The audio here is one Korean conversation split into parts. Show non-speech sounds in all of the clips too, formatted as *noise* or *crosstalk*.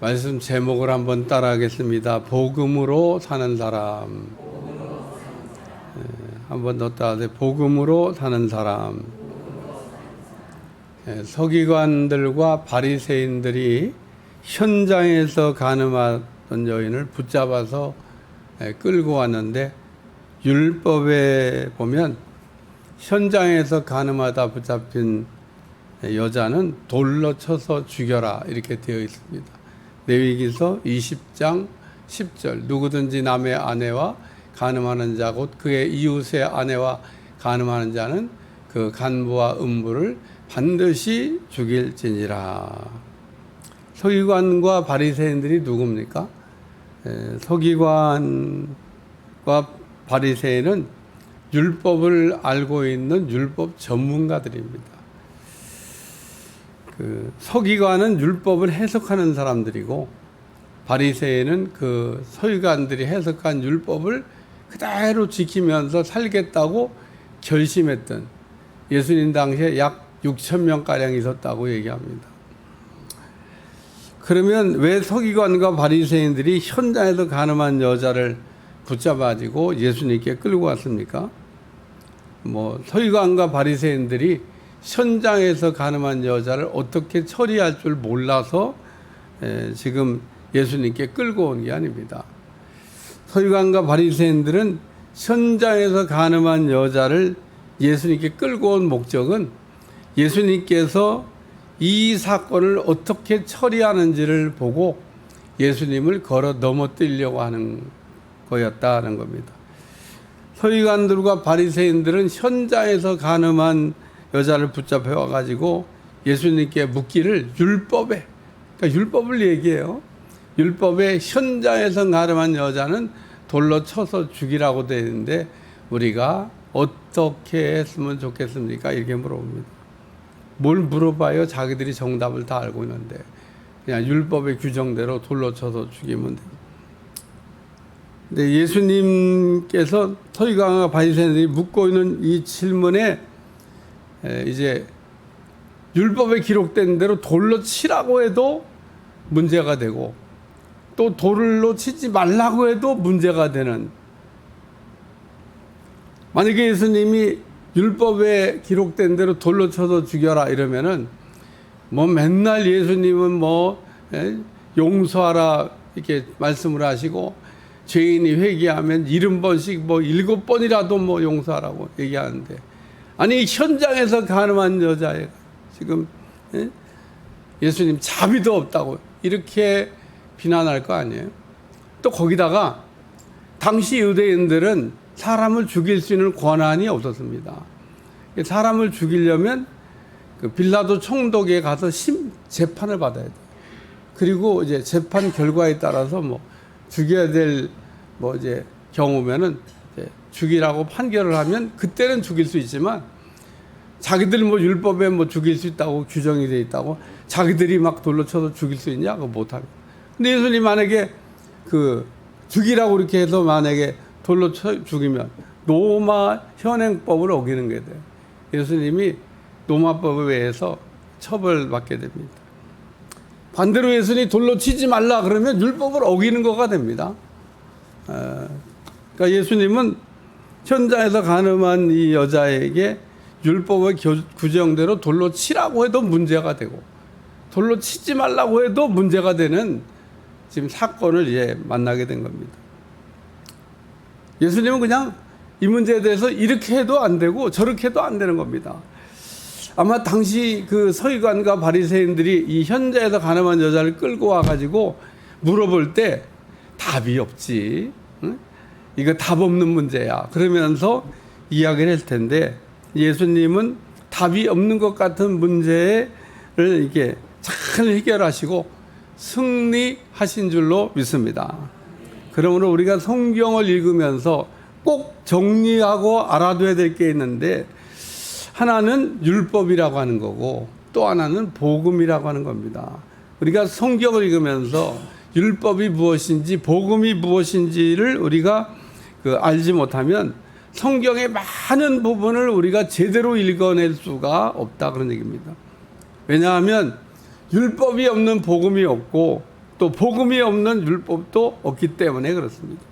말씀 제목을 한번 따라하겠습니다. 복음으로 사는 사람. 예, 한번 더 따라해. 복음으로 사는 사람. 예, 서기관들과 바리새인들이 현장에서 가늠하던 여인을 붙잡아서 예, 끌고 왔는데 율법에 보면 현장에서 가늠하다 붙잡힌 여자는 돌로 쳐서 죽여라 이렇게 되어 있습니다. 레위기서 20장 10절 누구든지 남의 아내와 간음하는 자 곧 그의 이웃의 아내와 간음하는 자는 그 간부와 음부를 반드시 죽일지니라. 서기관과 바리새인들이 누굽니까? 에, 서기관과 바리새인은 율법을 알고 있는 율법 전문가들입니다. 그 서기관은 율법을 해석하는 사람들이고 바리새인은 그 서기관들이 해석한 율법을 그대로 지키면서 살겠다고 결심했던 예수님 당시에 약 6천 명 가량 있었다고 얘기합니다. 그러면 왜 서기관과 바리새인들이 현장에서 가늠한 여자를 붙잡아지고 예수님께 끌고 왔습니까? 뭐 서기관과 바리새인들이 현장에서 가늠한 여자를 어떻게 처리할 줄 몰라서 에, 지금 예수님께 끌고 온 게 아닙니다. 서기관과 바리새인들은 현장에서 가늠한 여자를 예수님께 끌고 온 목적은 예수님께서 이 사건을 어떻게 처리하는지를 보고 예수님을 걸어 넘어뜨리려고 하는 거였다는 겁니다. 서기관들과 바리새인들은 현장에서 가늠한 여자를 붙잡혀 와가지고 예수님께 묻기를 율법에 그러니까 율법을 얘기해요. 율법에 현장에서 가늠한 여자는 돌로 쳐서 죽이라고 되어 있는데 우리가 어떻게 했으면 좋겠습니까? 이렇게 물어봅니다. 뭘 물어봐요? 자기들이 정답을 다 알고 있는데 그냥 율법의 규정대로 돌로 쳐서 죽이면 돼요. 근데 예수님께서 서기관과 바리새인들이 묻고 있는 이 질문에 에, 이제 율법에 기록된 대로 돌로 치라고 해도 문제가 되고 또 돌로 치지 말라고 해도 문제가 되는. 만약에 예수님이 율법에 기록된 대로 돌로 쳐서 죽여라 이러면은 뭐 맨날 예수님은 뭐 에, 용서하라 이렇게 말씀을 하시고 죄인이 회개하면 일흔 번씩 뭐 일곱 번이라도 뭐 용서하라고 얘기하는데 아니 현장에서 가늠한 여자애가 지금 예? 예수님 자비도 없다고 이렇게 비난할 거 아니에요? 또 거기다가 당시 유대인들은 사람을 죽일 수 있는 권한이 없었습니다. 사람을 죽이려면 그 빌라도 총독에 가서 심 재판을 받아야 돼. 그리고 이제 재판 결과에 따라서 뭐 죽여야 될 뭐 이제 경우면은 죽이라고 판결을 하면 그때는 죽일 수 있지만 자기들 뭐 율법에 뭐 죽일 수 있다고 규정이 돼 있다고 자기들이 막 돌로 쳐서 죽일 수 있냐? 그거 못 합니다. 근데 예수님 만약에 그 죽이라고 이렇게 해서 만약에 돌로 쳐 죽이면 로마 현행법을 어기는 게 돼요. 예수님이 로마법에 의해서 처벌받게 됩니다. 반대로 예수님이 돌로 치지 말라 그러면 율법을 어기는 거가 됩니다. 어, 그러니까 예수님은 현장에서 가늠한 이 여자에게 율법의 교- 규정대로 돌로 치라고 해도 문제가 되고 돌로 치지 말라고 해도 문제가 되는 지금 사건을 이제 만나게 된 겁니다. 예수님은 그냥 이 문제에 대해서 이렇게 해도 안 되고 저렇게 해도 안 되는 겁니다. 아마 당시 그 서기관과 바리새인들이 이 현장에서 가늠한 여자를 끌고 와가지고 물어볼 때 답이 없지. 응? 이거 답 없는 문제야. 그러면서 이야기를 했을 텐데 예수님은 답이 없는 것 같은 문제를 이렇게 잘 해결하시고 승리하신 줄로 믿습니다. 그러므로 우리가 성경을 읽으면서 꼭 정리하고 알아둬야 될 게 있는데 하나는 율법이라고 하는 거고 또 하나는 복음이라고 하는 겁니다. 우리가 성경을 읽으면서 율법이 무엇인지 복음이 무엇인지를 우리가 그 알지 못하면 성경의 많은 부분을 우리가 제대로 읽어낼 수가 없다 그런 얘기입니다. 왜냐하면 율법이 없는 복음이 없고 또 복음이 없는 율법도 없기 때문에 그렇습니다.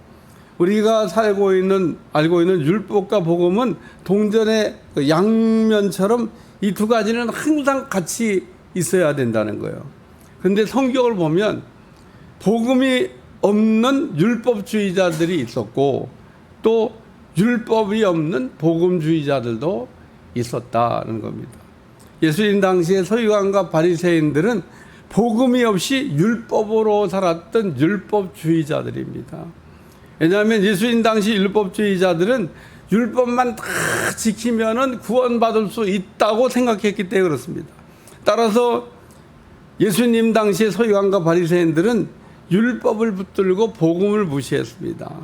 우리가 살고 있는 알고 있는 율법과 복음은 동전의 그 양면처럼 이 두 가지는 항상 같이 있어야 된다는 거예요. 근데 성경을 보면 복음이 없는 율법주의자들이 있었고 또 율법이 없는 복음주의자들도 있었다는 겁니다. 예수님 당시에 서기관과 바리새인들은 복음이 없이 율법으로 살았던 율법주의자들입니다. 왜냐하면 예수님 당시 율법주의자들은 율법만 다 지키면은 구원받을 수 있다고 생각했기 때문에 그렇습니다. 따라서 예수님 당시의 서기관과 바리새인들은 율법을 붙들고 복음을 무시했습니다.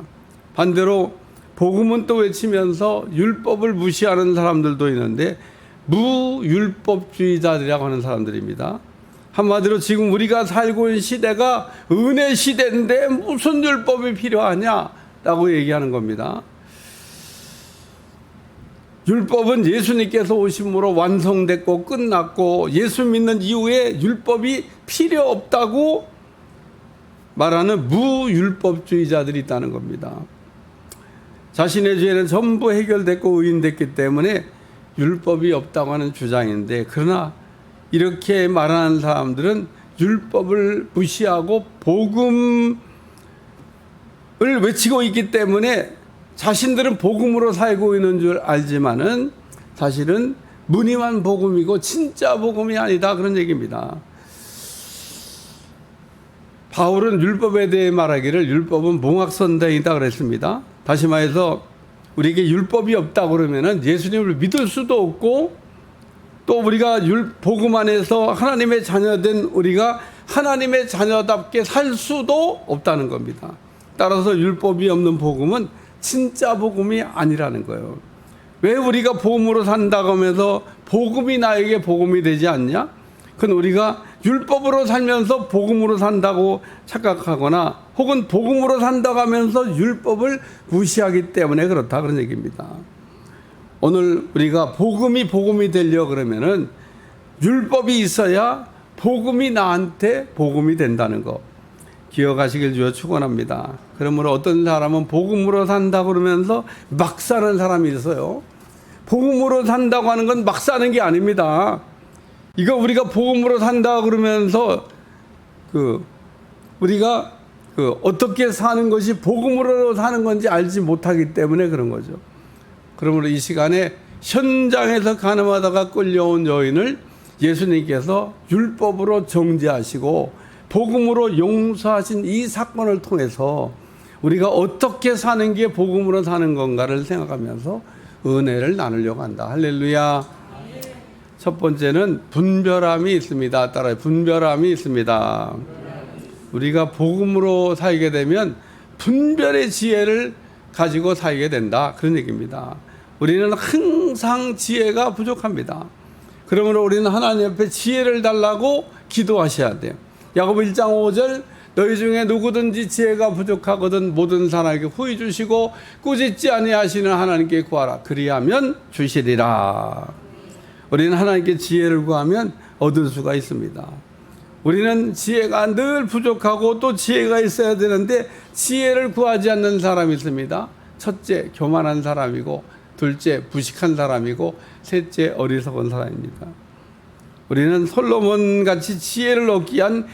반대로 복음은 또 외치면서 율법을 무시하는 사람들도 있는데 무율법주의자들이라고 하는 사람들입니다. 한마디로 지금 우리가 살고 있는 시대가 은혜 시대인데 무슨 율법이 필요하냐라고 얘기하는 겁니다. 율법은 예수님께서 오심으로 완성됐고 끝났고 예수 믿는 이후에 율법이 필요 없다고 말하는 무율법주의자들이 있다는 겁니다. 자신의 죄는 전부 해결됐고 의인됐기 때문에 율법이 없다고 하는 주장인데 그러나 이렇게 말하는 사람들은 율법을 무시하고 복음을 외치고 있기 때문에 자신들은 복음으로 살고 있는 줄 알지만은 사실은 무늬만 복음이고 진짜 복음이 아니다 그런 얘기입니다. 바울은 율법에 대해 말하기를 율법은 몽학선대이다 그랬습니다. 다시 말해서 우리에게 율법이 없다 그러면은 예수님을 믿을 수도 없고 또 우리가 율 복음 안에서 하나님의 자녀된 우리가 하나님의 자녀답게 살 수도 없다는 겁니다. 따라서 율법이 없는 복음은 진짜 복음이 아니라는 거예요. 왜 우리가 복음으로 산다고 하면서 복음이 나에게 복음이 되지 않냐? 그건 우리가 율법으로 살면서 복음으로 산다고 착각하거나 혹은 복음으로 산다고 하면서 율법을 무시하기 때문에 그렇다 그런 얘기입니다. 오늘 우리가 복음이 복음이 되려 그러면은 율법이 있어야 복음이 나한테 복음이 된다는 거 기억하시길 주여 축원합니다. 그러므로 어떤 사람은 복음으로 산다 그러면서 막 사는 사람이 있어요. 복음으로 산다고 하는 건 막 사는 게 아닙니다. 이거 우리가 복음으로 산다 그러면서 그 우리가 그 어떻게 사는 것이 복음으로 사는 건지 알지 못하기 때문에 그런 거죠. 그러므로 이 시간에 현장에서 가늠하다가 끌려온 여인을 예수님께서 율법으로 정죄하시고 복음으로 용서하신 이 사건을 통해서 우리가 어떻게 사는 게 복음으로 사는 건가를 생각하면서 은혜를 나누려고 한다. 할렐루야. 첫 번째는 분별함이 있습니다. 따라 분별함이 있습니다. 우리가 복음으로 살게 되면 분별의 지혜를 가지고 살게 된다. 그런 얘기입니다. 우리는 항상 지혜가 부족합니다. 그러므로 우리는 하나님 앞에 지혜를 달라고 기도하셔야 돼요. 야고보 1장 5절 너희 중에 누구든지 지혜가 부족하거든 모든 사람에게 후히 주시고 꾸짖지 아니하시는 하나님께 구하라 그리하면 주시리라. 우리는 하나님께 지혜를 구하면 얻을 수가 있습니다. 우리는 지혜가 늘 부족하고 또 지혜가 있어야 되는데 지혜를 구하지 않는 사람이 있습니다. 첫째, 교만한 사람이고, 둘째, 부식한 사람이고, 셋째, 어리석은 사람입니다. 우리는 솔로몬 같이 지혜를 얻기 위한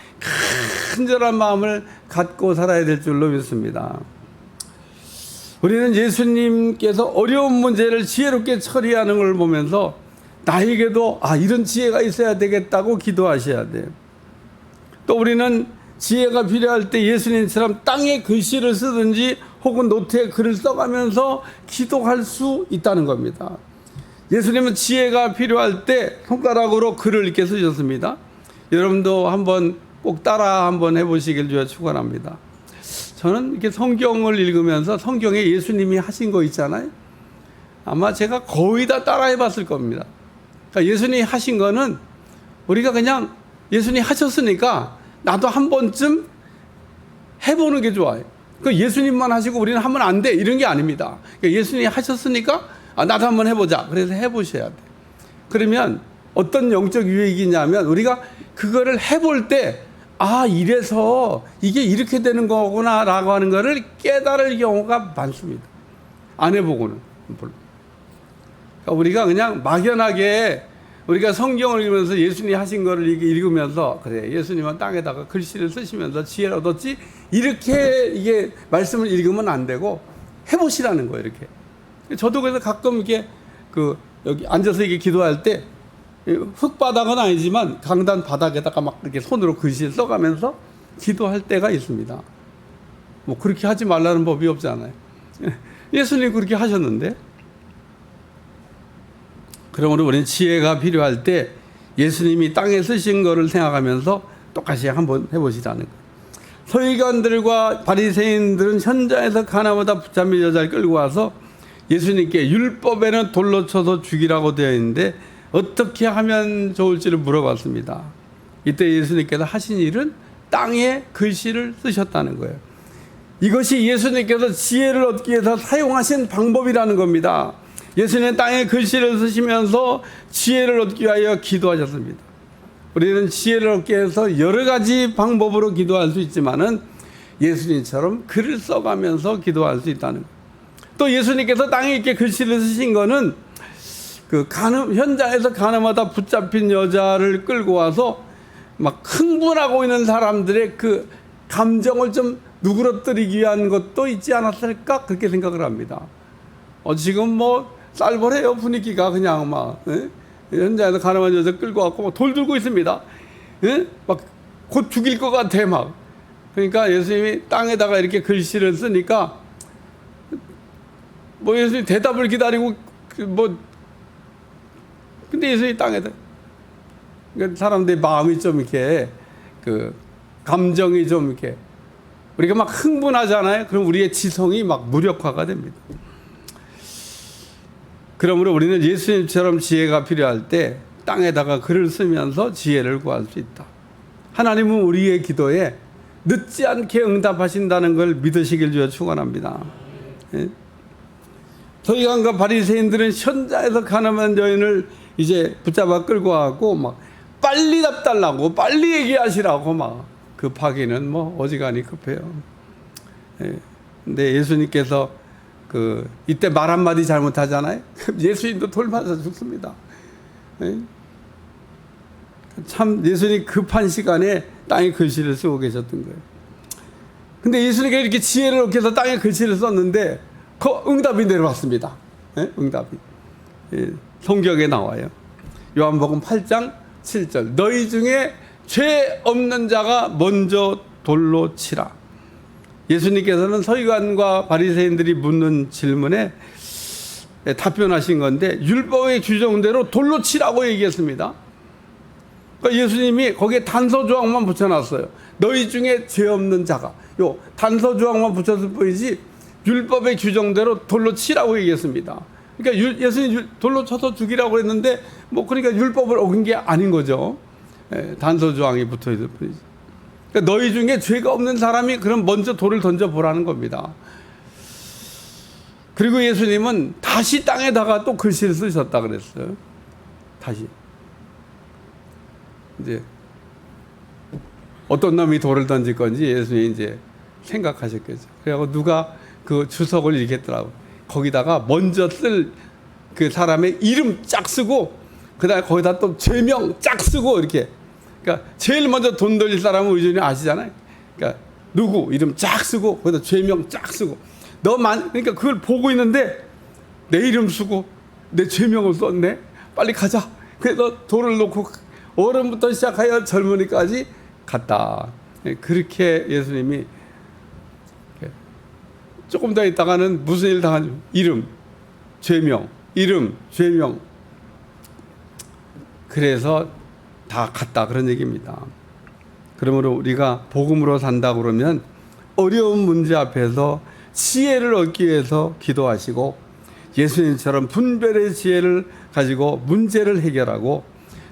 간절한 마음을 갖고 살아야 될 줄로 믿습니다. 우리는 예수님께서 어려운 문제를 지혜롭게 처리하는 걸 보면서 나에게도 아 이런 지혜가 있어야 되겠다고 기도하셔야 돼요. 또 우리는 지혜가 필요할 때 예수님처럼 땅에 글씨를 쓰든지 혹은 노트에 글을 써가면서 기도할 수 있다는 겁니다. 예수님은 지혜가 필요할 때 손가락으로 글을 이렇게 쓰셨습니다. 여러분도 한번 꼭 따라 한번 해보시길 주여 축원합니다. 저는 이렇게 성경을 읽으면서 성경에 예수님이 하신 거 있잖아요. 아마 제가 거의 다 따라해봤을 겁니다. 그러니까 예수님이 하신 거는 우리가 그냥 예수님이 하셨으니까 나도 한 번쯤 해보는 게 좋아요. 그 예수님만 하시고 우리는 하면 안 돼. 이런 게 아닙니다. 그러니까 예수님이 하셨으니까 아, 나도 한번 해보자. 그래서 해보셔야 돼. 그러면 어떤 영적 유익이냐면 우리가 그거를 해볼 때 아 이래서 이게 이렇게 되는 거구나 라고 하는 거를 깨달을 경우가 많습니다. 안 해보고는. 그러니까 우리가 그냥 막연하게 우리가 성경을 읽으면서 예수님이 하신 거를 읽으면서 그래 예수님은 땅에다가 글씨를 쓰시면서 지혜를 얻었지 이렇게 이게 말씀을 읽으면 안 되고 해보시라는 거예요 이렇게. 저도 그래서 가끔 이렇게 그 여기 앉아서 이게 기도할 때 흙바닥은 아니지만 강단 바닥에다가 막 이렇게 손으로 글씨를 써가면서 기도할 때가 있습니다. 뭐 그렇게 하지 말라는 법이 없잖아요. *laughs* 예수님 그렇게 하셨는데. 그러므로 우리는 지혜가 필요할 때 예수님이 땅에 쓰신 거를 생각하면서 똑같이 한번 해보시라는 거예요. 서기관들과 바리새인들은 현장에서 가나마다 붙잡힌 여자를 끌고 와서 예수님께 율법에는 돌로 쳐서 죽이라고 되어 있는데 어떻게 하면 좋을지를 물어봤습니다. 이때 예수님께서 하신 일은 땅에 글씨를 쓰셨다는 거예요. 이것이 예수님께서 지혜를 얻기 위해서 사용하신 방법이라는 겁니다. 예수님은 땅에 글씨를 쓰시면서 지혜를 얻기 위하여 기도하셨습니다. 우리는 지혜를 얻기 위해서 여러 가지 방법으로 기도할 수 있지만은 예수님처럼 글을 써가면서 기도할 수 있다는. 또 예수님께서 땅에 이렇게 글씨를 쓰신 거는 그 가늠 현장에서 가늠하다 붙잡힌 여자를 끌고 와서 막 흥분하고 있는 사람들의 그 감정을 좀 누그러뜨리기 위한 것도 있지 않았을까 그렇게 생각을 합니다. 어 지금 뭐 쌀벌해요 분위기가 그냥 막 예? 현장에서 가늠한 여자 끌고 왔고 뭐돌 들고 있습니다. 예? 막곧 죽일 것 같아 막. 그러니까 예수님이 땅에다가 이렇게 글씨를 쓰니까 뭐 예수님 대답을 기다리고 그뭐 근데 예수님이 땅에다 그러니까 사람들의 마음이 좀 이렇게 그 감정이 좀 이렇게 우리가 막 흥분하잖아요. 그럼 우리의 지성이 막 무력화가 됩니다. 그러므로 우리는 예수님처럼 지혜가 필요할 때 땅에다가 글을 쓰면서 지혜를 구할 수 있다. 하나님은 우리의 기도에 늦지 않게 응답하신다는 걸 믿으시길 주여 축원합니다. 예? 서기관과 바리새인들은 현장에서 가늠한 여인을 이제 붙잡아 끌고 가고 막 빨리 답 달라고 빨리 얘기하시라고 막 급하기는 뭐 어지간히 급해요. 예. 근데 예수님께서 그 이때 말 한마디 잘못하잖아요. *laughs* 예수님도 돌 맞아 죽습니다. 예? 참 예수님 급한 시간에 땅에 글씨를 쓰고 계셨던 거예요. 근데 예수님께 이렇게 지혜를 위해서 땅에 글씨를 썼는데 그 응답이 내려왔습니다. 예? 응답이. 예, 성경에 나와요. 요한복음 8장 7절. 너희 중에 죄 없는 자가 먼저 돌로 치라. 예수님께서는 서기관과 바리새인들이 묻는 질문에 답변하신 건데 율법의 규정대로 돌로 치라고 얘기했습니다. 그러니까 예수님이 거기에 단서 조항만 붙여놨어요. 너희 중에 죄 없는 자가 요 단서 조항만 붙였을 뿐이지 율법의 규정대로 돌로 치라고 얘기했습니다. 그러니까 예수님 돌로 쳐서 죽이라고 했는데 뭐 그러니까 율법을 어긴 게 아닌 거죠. 예, 단서 조항이 붙어 있을 뿐이지. 그러니까 너희 중에 죄가 없는 사람이 그럼 먼저 돌을 던져 보라는 겁니다. 그리고 예수님은 다시 땅에다가 또 글씨를 쓰셨다 그랬어요. 다시. 이제 어떤 놈이 돌을 던질 건지 예수님이 이제 생각하셨겠죠. 그래갖고 누가 그 주석을 읽겠더라고. 거기다가 먼저 쓸 그 사람의 이름 쫙 쓰고 그 다음에 거기다 또 죄명 쫙 쓰고 이렇게. 그러니까 제일 먼저 돈 돌릴 사람은 의존이 아시잖아요. 그러니까 누구 이름 쫙 쓰고 거기다 죄명 쫙 쓰고 너만 그러니까 그걸 보고 있는데 내 이름 쓰고 내 죄명을 썼네. 빨리 가자. 그래서 돌을 놓고 어른부터 시작하여 젊은이까지 갔다. 그렇게 예수님이 조금 더 있다가는 무슨 일 당한 이름, 죄명, 이름, 죄명. 그래서 다 갔다 그런 얘기입니다. 그러므로 우리가 복음으로 산다 그러면 어려운 문제 앞에서 지혜를 얻기 위해서 기도하시고 예수님처럼 분별의 지혜를 가지고 문제를 해결하고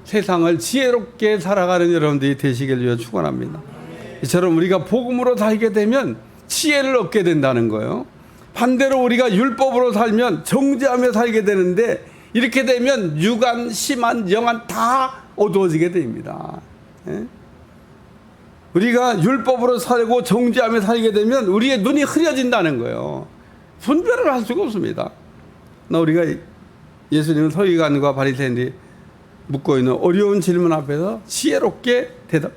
세상을 지혜롭게 살아가는 여러분들이 되시길 위해 축원합니다. 이처럼 우리가 복음으로 살게 되면 지혜를 얻게 된다는 거예요. 반대로 우리가 율법으로 살면 정죄하며 살게 되는데 이렇게 되면 유관, 심한, 영한 다 어두워지게 됩니다. 예? 우리가 율법으로 살고 정죄하며 살게 되면 우리의 눈이 흐려진다는 거예요. 분별을 할 수가 없습니다. 나 우리가 예수님은 서기관과 바리새인들이 묻고 있는 어려운 질문 앞에서 지혜롭게 대답.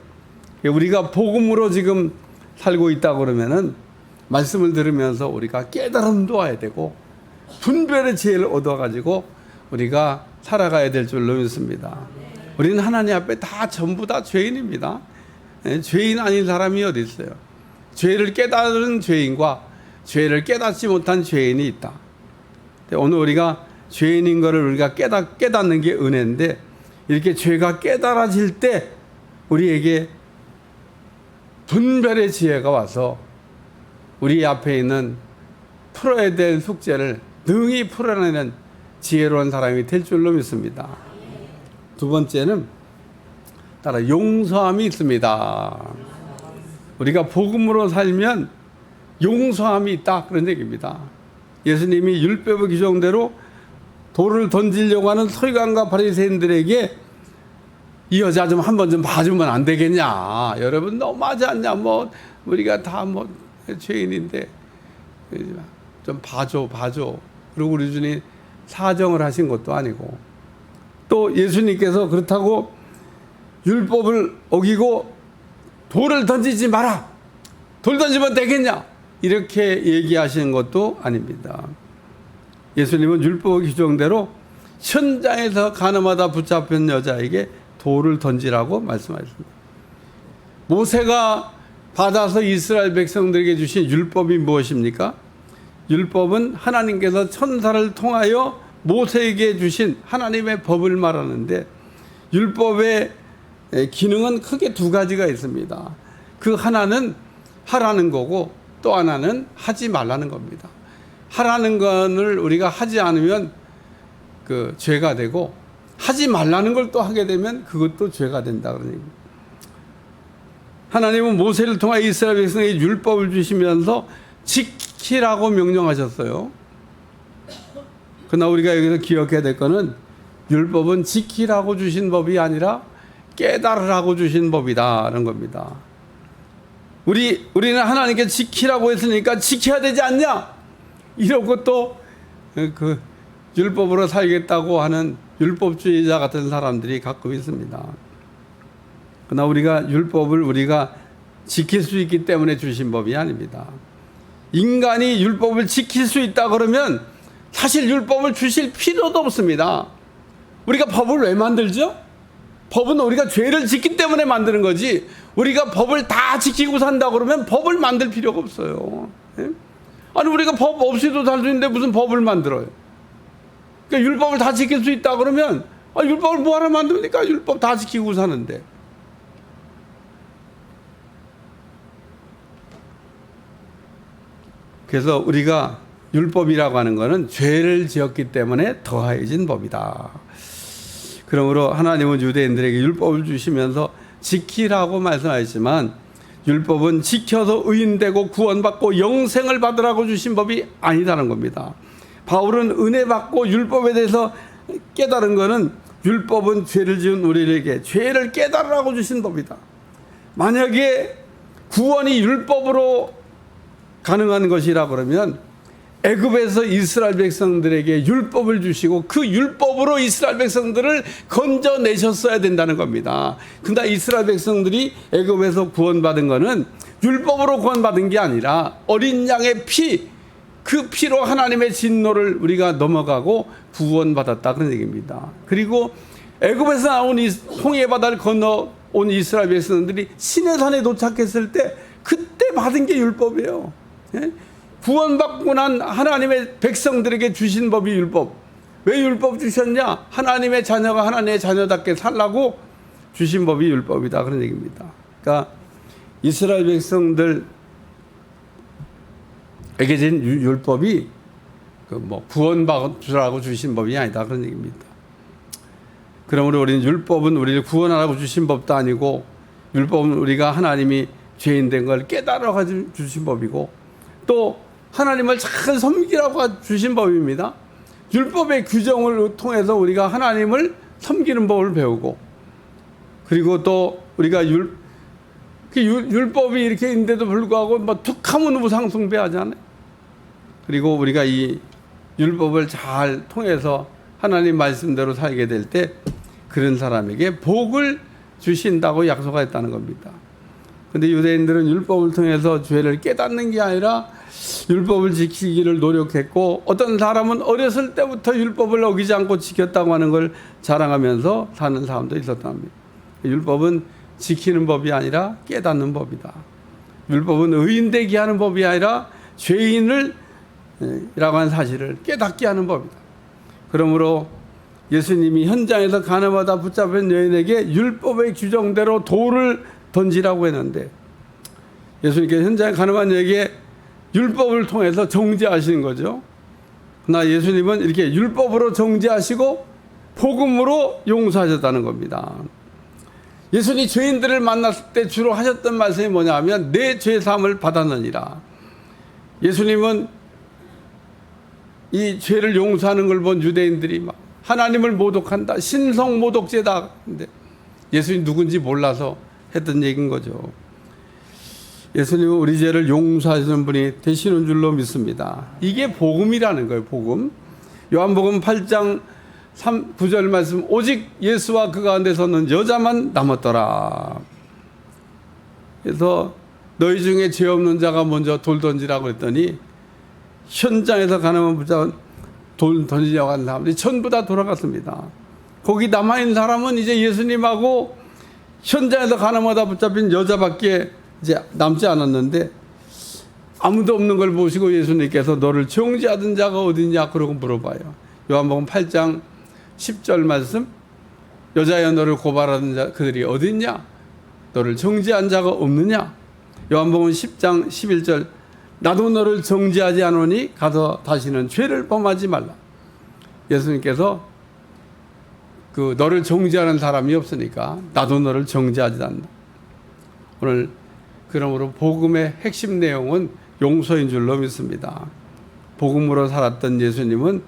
우리가 복음으로 지금 살고 있다 그러면은 말씀을 들으면서 우리가 깨달음도 와야 되고 분별의 지혜를 얻어가지고 우리가 살아가야 될 줄로 믿습니다. 우리는 하나님 앞에 다 전부 다 죄인입니다. 예, 죄인 아닌 사람이 어디 있어요? 죄를 깨달은 죄인과 죄를 깨닫지 못한 죄인이 있다. 오늘 우리가 죄인인 것을 우리가 깨닫, 깨닫는 게 은혜인데 이렇게 죄가 깨달아질 때 우리에게 분별의 지혜가 와서 우리 앞에 있는 풀어야 될 숙제를 능히 풀어내는 지혜로운 사람이 될 줄로 믿습니다. 두 번째는 따라 용서함이 있습니다. 우리가 복음으로 살면 용서함이 있다 그런 얘기입니다. 예수님이 율법의 규정대로 돌을 던지려고 하는 서기관과 바리새인들에게 이 여자 좀 한 번 좀 봐주면 안 되겠냐? 여러분 너무하지 않냐? 뭐 우리가 다 뭐 죄인인데 좀 봐줘, 봐줘. 그리고 우리 주님 사정을 하신 것도 아니고 또 예수님께서 그렇다고 율법을 어기고 돌을 던지지 마라. 돌 던지면 되겠냐? 이렇게 얘기하시는 것도 아닙니다. 예수님은 율법 규정대로 현장에서 가늠하다 붙잡힌 여자에게 돌을 던지라고 말씀하셨습니다. 모세가 받아서 이스라엘 백성들에게 주신 율법이 무엇입니까? 율법은 하나님께서 천사를 통하여 모세에게 주신 하나님의 법을 말하는데 율법의 기능은 크게 두 가지가 있습니다. 그 하나는 하라는 거고 또 하나는 하지 말라는 겁니다. 하라는 것을 우리가 하지 않으면 그 죄가 되고 하지 말라는 걸 또 하게 되면 그것도 죄가 된다 얘기입니다. 하나님은 모세를 통해 이스라엘 백성에게 율법을 주시면서 지키라고 명령하셨어요. 그러나 우리가 여기서 기억해야 될 것은 율법은 지키라고 주신 법이 아니라 깨달으라고 주신 법이다라는 겁니다. 우리 우리는 하나님께 지키라고 했으니까 지켜야 되지 않냐? 이러고 또그 율법으로 살겠다고 하는 율법주의자 같은 사람들이 가끔 있습니다. 그러나 우리가 율법을 우리가 지킬 수 있기 때문에 주신 법이 아닙니다. 인간이 율법을 지킬 수 있다 그러면 사실 율법을 주실 필요도 없습니다. 우리가 법을 왜 만들죠? 법은 우리가 죄를 짓기 때문에 만드는 거지. 우리가 법을 다 지키고 산다 그러면 법을 만들 필요가 없어요. 예? 아니 우리가 법 없이도 살 수 있는데 무슨 법을 만들어요? 그러니까 율법을 다 지킬 수 있다 그러면 아, 율법을 뭐하러 만듭니까? 율법 다 지키고 사는데. 그래서 우리가 율법이라고 하는 것은 죄를 지었기 때문에 더하여진 법이다. 그러므로 하나님은 유대인들에게 율법을 주시면서 지키라고 말씀하셨지만 율법은 지켜서 의인되고 구원받고 영생을 받으라고 주신 법이 아니다는 겁니다. 바울은 은혜 받고 율법에 대해서 깨달은 것은 율법은 죄를 지은 우리에게 죄를 깨달으라고 주신 법이다. 만약에 구원이 율법으로 가능한 것이라 그러면 애굽에서 이스라엘 백성들에게 율법을 주시고 그 율법으로 이스라엘 백성들을 건져내셨어야 된다는 겁니다. 근데 이스라엘 백성들이 애굽에서 구원받은 것은 율법으로 구원받은 게 아니라 어린 양의 피, 그 피로 하나님의 진노를 우리가 넘어가고 구원받았다 그런 얘기입니다. 그리고 애굽에서 나온 이 홍해 바다를 건너 온 이스라엘 백성들이 시내산에 도착했을 때 그때 받은 게 율법이에요. 예? 구원받고 난 하나님의 백성들에게 주신 법이 율법. 왜 율법 주셨냐? 하나님의 자녀가 하나님의 자녀답게 살라고 주신 법이 율법이다. 그런 얘기입니다. 그러니까 이스라엘 백성들에게 준 율법이 그 뭐 구원받으라고 주신 법이 아니다. 그런 얘기입니다. 그러므로 우리는 율법은 우리를 구원하라고 주신 법도 아니고 율법은 우리가 하나님이 죄인 된 걸 깨달아 가지고 주신 법이고 또 하나님을 잘 섬기라고 주신 법입니다. 율법의 규정을 통해서 우리가 하나님을 섬기는 법을 배우고 그리고 또 우리가 율그 율- 율법이 이렇게 있는데도 불구하고 뭐 툭 하면 우상숭배하잖아요. 그리고 우리가 이 율법을 잘 통해서 하나님 말씀대로 살게 될 때 그런 사람에게 복을 주신다고 약속하였다는 겁니다. 근데 유대인들은 율법을 통해서 죄를 깨닫는 게 아니라 율법을 지키기를 노력했고 어떤 사람은 어렸을 때부터 율법을 어기지 않고 지켰다고 하는 걸 자랑하면서 사는 사람도 있었답니다. 율법은 지키는 법이 아니라 깨닫는 법이다. 율법은 의인되게 하는 법이 아니라 죄인을 예, 라고 하는 사실을 깨닫게 하는 법이다. 그러므로 예수님이 현장에서 가나마다 붙잡힌 여인에게 율법의 규정대로 돌을 던지라고 했는데 예수님께서 현장에 가나마한 여인에게 율법을 통해서 정죄하시는 거죠. 나 예수님은 이렇게 율법으로 정죄하시고 복음으로 용서하셨다는 겁니다. 예수님이 죄인들을 만났을 때 주로 하셨던 말씀이 뭐냐 하면 내 죄 사함을 받았느니라. 예수님은 이 죄를 용서하는 걸 본 유대인들이 막 하나님을 모독한다. 신성 모독죄다. 근데 예수님 누군지 몰라서 했던 얘기인 거죠. 예수님은 우리 죄를 용서하시는 분이 되시는 줄로 믿습니다. 이게 복음이라는 거예요, 복음. 요한복음 8장 3, 9절 말씀, 오직 예수와 그 가운데 서는 여자만 남았더라. 그래서 너희 중에 죄 없는 자가 먼저 돌 던지라고 했더니 현장에서 가나만 붙잡은 돌 던지려고 하는 사람들이 전부 다 돌아갔습니다. 거기 남아있는 사람은 이제 예수님하고 현장에서 가나마다 붙잡힌 여자밖에 이제 남지 않았는데 아무도 없는 걸 보시고 예수님께서 너를 정죄하던 자가 어디냐 그러고 물어봐요. 요한복음 8장 10절 말씀 여자여 너를 고발하는 자 그들이 어디 있냐? 너를 정죄한 자가 없느냐? 요한복음 10장 11절 나도 너를 정죄하지 않으니 가서 다시는 죄를 범하지 말라. 예수님께서 그 너를 정죄하는 사람이 없으니까 나도 너를 정죄하지 않는다. 오늘 그러므로 복음의 핵심 내용은 용서인 줄로 믿습니다. 복음으로 살았던 예수님은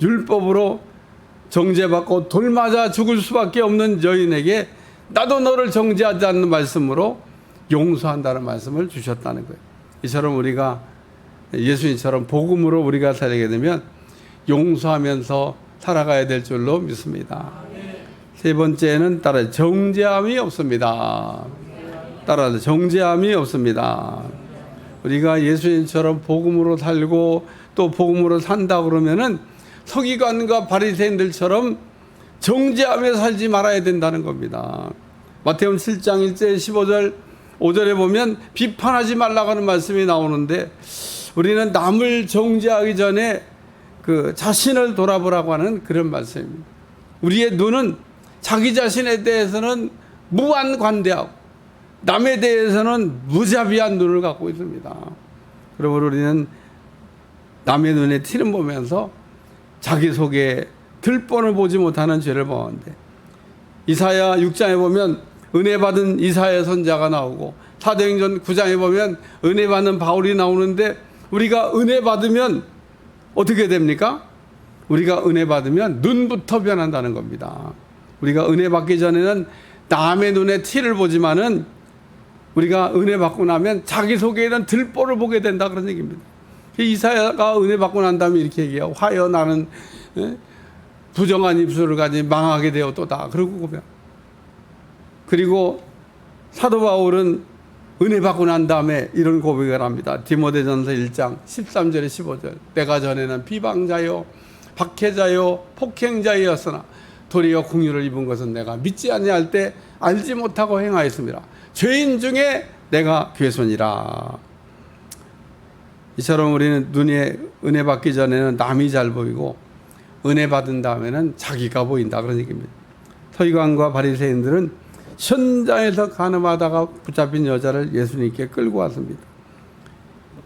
율법으로 정죄받고 돌 맞아 죽을 수밖에 없는 여인에게 나도 너를 정죄하지 않는 말씀으로 용서한다는 말씀을 주셨다는 거예요. 이처럼 우리가 예수님처럼 복음으로 우리가 살게 되면 용서하면서 살아가야 될 줄로 믿습니다. 세 번째는 따라 정죄함이 없습니다. 따라서 정죄함이 없습니다. 우리가 예수님처럼 복음으로 살고 또 복음으로 산다 그러면은 서기관과 바리새인들처럼 정죄하며 살지 말아야 된다는 겁니다. 마태복음 7장 1절 15절 5절에 보면 비판하지 말라고 하는 말씀이 나오는데 우리는 남을 정죄하기 전에 그 자신을 돌아보라고 하는 그런 말씀입니다. 우리의 눈은 자기 자신에 대해서는 무한관대하고 남에 대해서는 무자비한 눈을 갖고 있습니다. 그러므로 우리는 남의 눈에 티를 보면서 자기 속에 들뻔을 보지 못하는 죄를 범하는데 이사야 6장에 보면 은혜 받은 이사야 선자가 나오고 사도행전 9장에 보면 은혜 받는 바울이 나오는데 우리가 은혜 받으면 어떻게 됩니까? 우리가 은혜 받으면 눈부터 변한다는 겁니다. 우리가 은혜 받기 전에는 남의 눈에 티를 보지만은 우리가 은혜 받고 나면 자기 속에 있는 들보를 보게 된다 그런 얘기입니다. 이사야가 은혜 받고 난 다음에 이렇게 얘기해요. 화여 나는 예? 부정한 입술을 가진 망하게 되었도다. 그러고 보면 그리고 사도 바울은 은혜 받고 난 다음에 이런 고백을 합니다. 디모데전서 1장 13절에 15절. 내가 전에는 비방자요, 박해자요, 폭행자였으나 도리어 궁유를 입은 것은 내가 믿지 아니할 때 알지 못하고 행하였습니다. 죄인 중에 내가 괴손이라. 이처럼 우리는 눈에 은혜 받기 전에는 남이 잘 보이고 은혜 받은 다음에는 자기가 보인다 그런 얘기입니다. 서기관과 바리새인들은 현장에서 가늠하다가 붙잡힌 여자를 예수님께 끌고 왔습니다.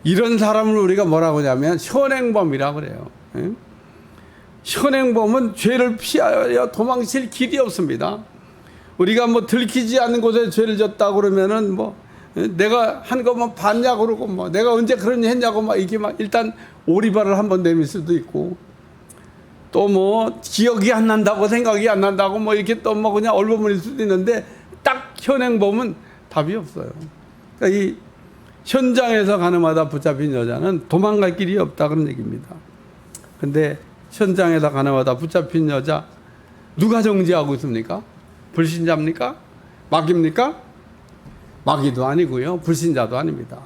이런 사람을 우리가 뭐라고 하냐면 현행범이라 그래요. 예? 현행범은 죄를 피하여 도망칠 길이 없습니다. 우리가 뭐 들키지 않는 곳에 죄를 졌다 그러면은 뭐 내가 한 것만 봤냐 그러고 뭐 내가 언제 그런 일 했냐고 막 이게 막 일단 오리발을 한번 내밀 수도 있고 또 뭐 기억이 안 난다고 생각이 안 난다고 뭐 이렇게 또 뭐 그냥 얼버무릴 수도 있는데 딱 현행범은 답이 없어요. 그러니까 이 현장에서 가늠하다 붙잡힌 여자는 도망갈 길이 없다 그런 얘기입니다. 근데 현장에서 가늠하다 붙잡힌 여자 누가 정지하고 있습니까? 불신자입니까? 마귀입니까? 마귀도 아니고요. 불신자도 아닙니다.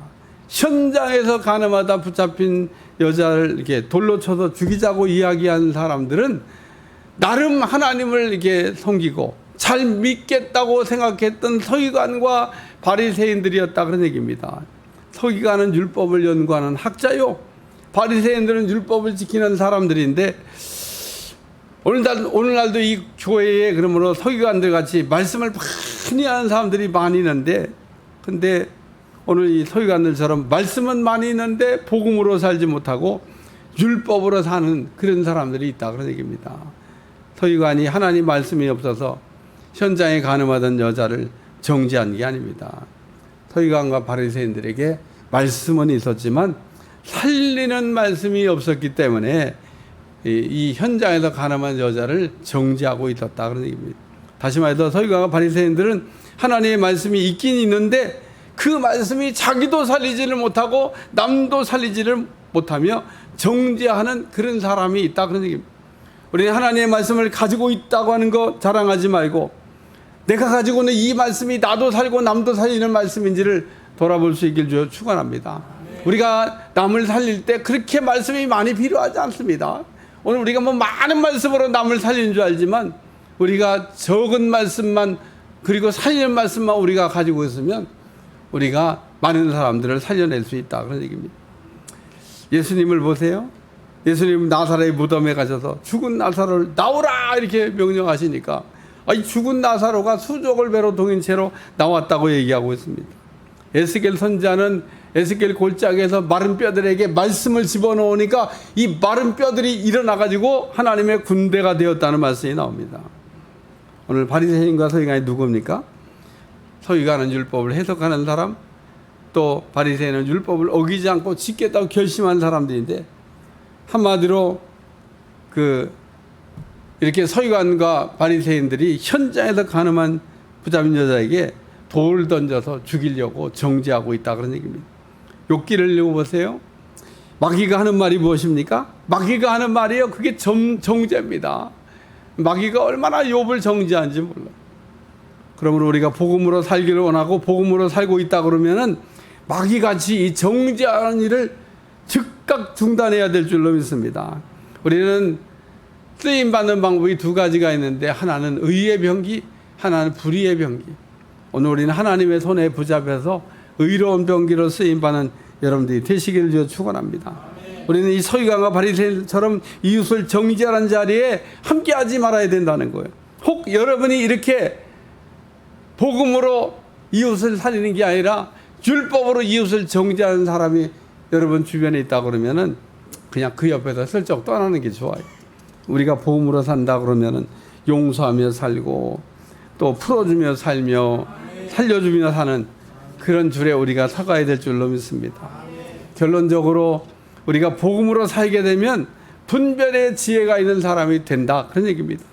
현장에서 가늠하다 붙잡힌 여자를 이렇게 돌로 쳐서 죽이자고 이야기한 사람들은 나름 하나님을 이렇게 섬기고 잘 믿겠다고 생각했던 서기관과 바리새인들이었다 그런 얘기입니다. 서기관은 율법을 연구하는 학자요. 바리새인들은 율법을 지키는 사람들인데 오늘날 오늘날도 이 교회에 그러므로 서기관들 같이 말씀을 많이 하는 사람들이 많이 있는데 근데 오늘 이 서기관들처럼 말씀은 많이 있는데 복음으로 살지 못하고 율법으로 사는 그런 사람들이 있다 그런 얘기입니다. 서기관이 하나님 말씀이 없어서 현장에 가늠하던 여자를 정지한 게 아닙니다. 서기관과 바리새인들에게 말씀은 있었지만 살리는 말씀이 없었기 때문에 이, 이 현장에서 가늠한 여자를 정지하고 있었다 그런 얘기입니다. 다시 말해서 서기관과 바리새인들은 하나님의 말씀이 있긴 있는데 그 말씀이 자기도 살리지를 못하고 남도 살리지를 못하며 정지하는 그런 사람이 있다 그런 얘기입니다. 우리는 하나님의 말씀을 가지고 있다고 하는 거 자랑하지 말고 내가 가지고 있는 이 말씀이 나도 살고 남도 살리는 말씀인지를 돌아볼 수 있길 주여 축원합니다. 우리가 남을 살릴 때 그렇게 말씀이 많이 필요하지 않습니다. 오늘 우리가 뭐 많은 말씀으로 남을 살리는 줄 알지만 우리가 적은 말씀만 그리고 살리는 말씀만 우리가 가지고 있으면 우리가 많은 사람들을 살려낼 수 있다 그런 얘기입니다. 예수님을 보세요. 예수님 나사로의 무덤에 가셔서 죽은 나사로를 나오라 이렇게 명령하시니까 아이 죽은 나사로가 수족을 배로 동인 채로 나왔다고 얘기하고 있습니다. 에스겔 선자는 에스겔 골짜기에서 마른 뼈들에게 말씀을 집어넣으니까 이 마른 뼈들이 일어나 가지고 하나님의 군대가 되었다는 말씀이 나옵니다. 오늘 바리새인과 서기관이 누굽니까? 서기관은 율법을 해석하는 사람, 또 바리새인은 율법을 어기지 않고 지켰다고 결심한 사람들인데 한마디로 그 이렇게 서기관과 바리새인들이 현장에서 가늠한 부자민 여자에게 돌 던져서 죽이려고 정지하고 있다 그런 얘기입니다. 욕기를 읽어보세요. 마귀가 하는 말이 무엇입니까? 마귀가 하는 말이요. 그게 정, 정죄입니다. 마귀가 얼마나 욥을 정지한지 몰라. 그러므로 우리가 복음으로 살기를 원하고 복음으로 살고 있다 그러면은 마귀같이 이 정죄하는 일을 즉각 중단해야 될 줄로 믿습니다. 우리는 쓰임 받는 방법이 두 가지가 있는데 하나는 의의 병기, 하나는 불의의 병기. 오늘 우리는 하나님의 손에 붙잡혀서 의로운 병기로 쓰임 받는 여러분들이 되시기를 주어 축원합니다. 우리는 이 서기관과 바리새인처럼 이웃을 정죄하는 자리에 함께하지 말아야 된다는 거예요. 혹 여러분이 이렇게 복음으로 이웃을 살리는 게 아니라 율법으로 이웃을 정죄하는 사람이 여러분 주변에 있다 그러면은 그냥 그 옆에서 슬쩍 떠나는 게 좋아요. 우리가 복음으로 산다 그러면은 용서하며 살고 또 풀어주며 살며 살려주며 사는 그런 줄에 우리가 살아야 될 줄로 믿습니다. 결론적으로 우리가 복음으로 살게 되면 분별의 지혜가 있는 사람이 된다 그런 얘기입니다.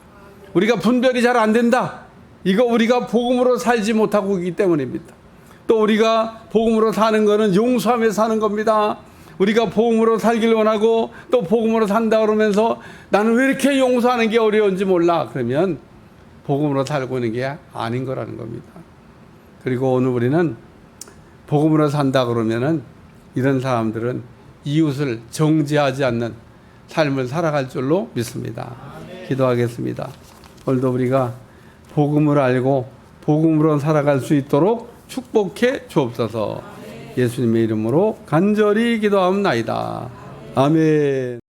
우리가 분별이 잘 안 된다. 이거 우리가 복음으로 살지 못하고 있기 때문입니다. 또 우리가 복음으로 사는 것은 용서하며 사는 겁니다. 우리가 복음으로 살길 원하고 또 복음으로 산다 그러면서 나는 왜 이렇게 용서하는 게 어려운지 몰라. 그러면 복음으로 살고 있는 게 아닌 거라는 겁니다. 그리고 오늘 우리는 복음으로 산다 그러면은 이런 사람들은 이웃을 정죄하지 않는 삶을 살아갈 줄로 믿습니다. 기도하겠습니다. 오늘도 우리가 복음을 알고 복음으로 살아갈 수 있도록 축복해 주옵소서. 예수님의 이름으로 간절히 기도하옵나이다. 아멘.